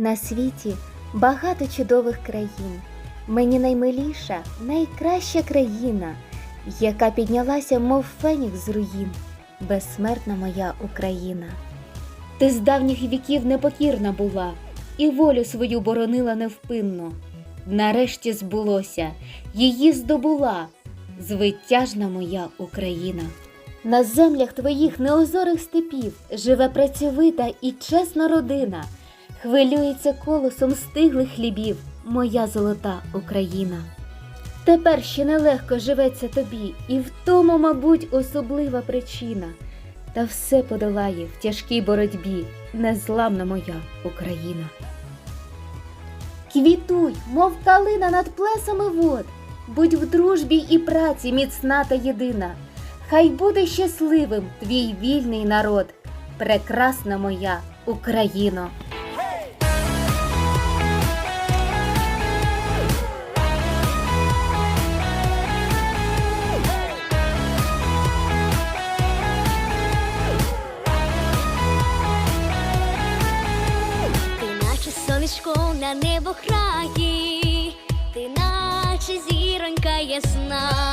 На світі багато чудових країн. Мені наймиліша, найкраща країна, яка піднялася, мов фенікс з руїн, безсмертна моя Україна. Ти з давніх віків непокірна була, і волю свою боронила невпинно. Нарешті збулося, її здобула звитяжна моя Україна. На землях твоїх неозорих степів живе працьовита і чесна родина, хвилюється колосом стиглих хлібів, моя золота Україна. Тепер ще нелегко живеться тобі, і в тому, мабуть, особлива причина. Та все подолає в тяжкій боротьбі незламна моя Україна. Квітуй, мов калина над плесами вод, будь в дружбі і праці міцна та єдина. Хай буде щасливим твій вільний народ, прекрасна моя Україно. Сонечко на небо грає, ти наче зіронька ясна,